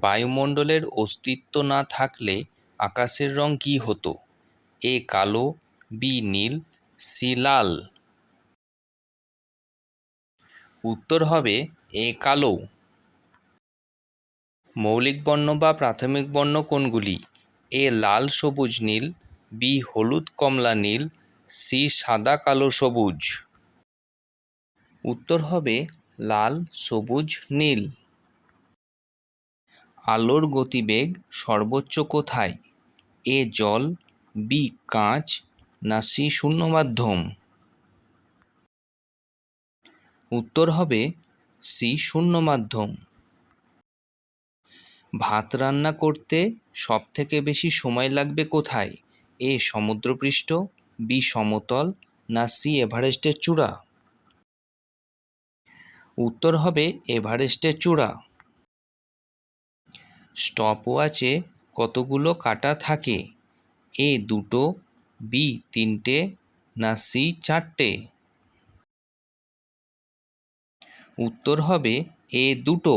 বায়ুমণ্ডলের অস্তিত্ব না থাকলে আকাশের রং কী হতো? এ কালো, বি নীল, সি লাল। উত্তর হবে এ কালো। মৌলিক বর্ণ বা প্রাথমিক বর্ণ কোনগুলি? এ লাল সবুজ নীল, বি হলুদ কমলা নীল, সি সাদা কালো সবুজ। উত্তর হবে লাল, সবুজ, নীল। আলোর গতিবেগ সর্বোচ্চ কোথায়? এ জল, বি কাঁচ, না সি শূন্য মাধ্যম? উত্তর হবে সি শূন্য মাধ্যম। ভাত রান্না করতে সবথেকে বেশি সময় লাগবে কোথায়? এ সমুদ্রপৃষ্ঠ, বি সমতল, না সি এভারেস্টের চূড়া? উত্তর হবে এভারেস্টের চূড়া। স্টপওয়াচে কতগুলো কাঁটা থাকে? এ দুটো, বি তিনটে, না সি চারটে? উত্তর হবে এ দুটো।